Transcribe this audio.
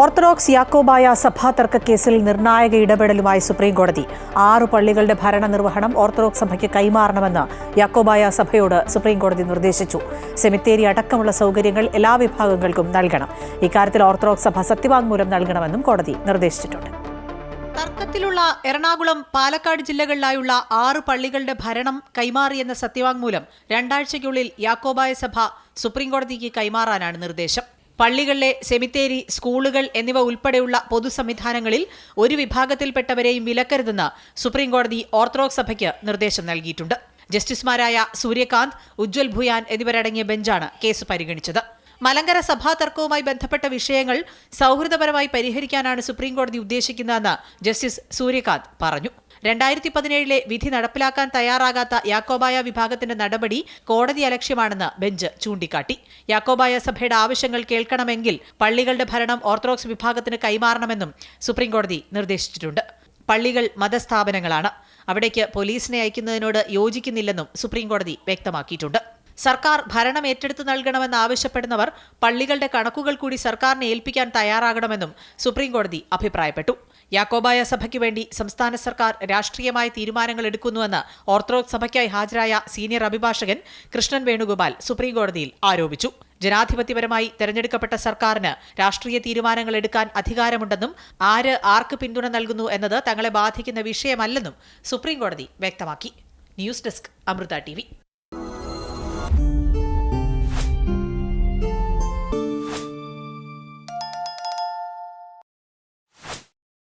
Orthodox Yakobaya സഭാ തർക്കക്കേസിൽ നിർണായക ഇടപെടലുമായി സുപ്രീംകോടതി. ആറു പള്ളികളുടെ ഭരണനിർവഹണം ഓർത്തഡോക്സ് സഭയ്ക്ക് കൈമാറണമെന്ന് യാക്കോബായ സഭയോട് സുപ്രീംകോടതി നിർദ്ദേശിച്ചു. സെമിത്തേരി അടക്കമുള്ള സൗകര്യങ്ങൾ എല്ലാ വിഭാഗങ്ങൾക്കും നൽകണം. ഇക്കാര്യത്തിൽ ഓർത്തഡോക്സ് സഭ സത്യവാങ്മൂലം നൽകണമെന്നും കോടതി നിർദ്ദേശിച്ചിട്ടുണ്ട്. തർക്കത്തിലുള്ള എറണാകുളം പാലക്കാട് ജില്ലകളിലായുള്ള ആറ് പള്ളികളുടെ ഭരണം കൈമാറിയെന്ന സത്യവാങ്മൂലം രണ്ടാഴ്ചയ്ക്കുള്ളിൽ യാക്കോബായ സഭ സുപ്രീംകോടതിക്ക് കൈമാറാനാണ് നിർദ്ദേശം. പള്ളികളിലെ സെമിത്തേരി സ്കൂളുകൾ എന്നിവ ഉൾപ്പെടെയുള്ള പൊതു സംവിധാനങ്ങളിൽ ഒരു വിഭാഗത്തിൽപ്പെട്ടവരെയും വിലക്കരുതെന്ന് സുപ്രീംകോടതി ഓർത്തഡോക്സ് സഭയ്ക്ക് നിർദ്ദേശം നൽകിയിട്ടുണ്ട്. ജസ്റ്റിസുമാരായ സൂര്യകാന്ത് ഉജ്ജ്വൽ ഭുയാൻ എന്നിവരടങ്ങിയ ബെഞ്ചാണ് കേസ് പരിഗണിച്ചത്. മലങ്കര സഭാ തർക്കവുമായി ബന്ധപ്പെട്ട വിഷയങ്ങൾ സൗഹൃദപരമായി പരിഹരിക്കാനാണ് സുപ്രീംകോടതി ഉദ്ദേശിക്കുന്നതെന്ന് ജസ്റ്റിസ് സൂര്യകാന്ത് പറഞ്ഞു. രണ്ടായിരത്തി പതിനേഴിലെ വിധി നടപ്പിലാക്കാൻ തയ്യാറാകാത്ത യാക്കോബായ വിഭാഗത്തിന്റെ നടപടി കോടതി അലക്ഷ്യമാണെന്ന് ബെഞ്ച് ചൂണ്ടിക്കാട്ടി. യാക്കോബായ സഭയുടെ ആവശ്യങ്ങൾ കേൾക്കണമെങ്കിൽ പള്ളികളുടെ ഭരണം ഓർത്തഡോക്സ് വിഭാഗത്തിന് കൈമാറണമെന്നും സുപ്രീംകോടതി നിർദ്ദേശിച്ചിട്ടുണ്ട്. പള്ളികൾ മതസ്ഥാപനങ്ങളാണ്. അവിടേക്ക് പോലീസിനെ അയക്കുന്നതിനോട് യോജിക്കുന്നില്ലെന്നും സുപ്രീംകോടതി വ്യക്തമാക്കിയിട്ടുണ്ട്. സർക്കാർ ഭരണം ഏറ്റെടുത്ത് നൽകണമെന്ന് ആവശ്യപ്പെടുന്നവർ പള്ളികളുടെ കണക്കുകൾ കൂടി സർക്കാരിനെ ഏൽപ്പിക്കാൻ തയ്യാറാകണമെന്നും സുപ്രീംകോടതി അഭിപ്രായപ്പെട്ടു. യാക്കോബായ സഭയ്ക്ക് വേണ്ടി സംസ്ഥാന സർക്കാർ രാഷ്ട്രീയമായ തീരുമാനങ്ങൾ എടുക്കുന്നുവെന്ന് ഓർത്തഡോക്സ് സഭയ്ക്കായി ഹാജരായ സീനിയർ അഭിഭാഷകൻ കൃഷ്ണൻ വേണുഗോപാൽ സുപ്രീംകോടതിയിൽ ആരോപിച്ചു. ജനാധിപത്യപരമായി തെരഞ്ഞെടുക്കപ്പെട്ട സർക്കാരിന് രാഷ്ട്രീയ തീരുമാനങ്ങൾ എടുക്കാൻ അധികാരമുണ്ടെന്നും ആര് ആർക്ക് പിന്തുണ നൽകുന്നു എന്നത് തങ്ങളെ ബാധിക്കുന്ന വിഷയമല്ലെന്നും സുപ്രീംകോടതി വ്യക്തമാക്കി. News desk Amrita T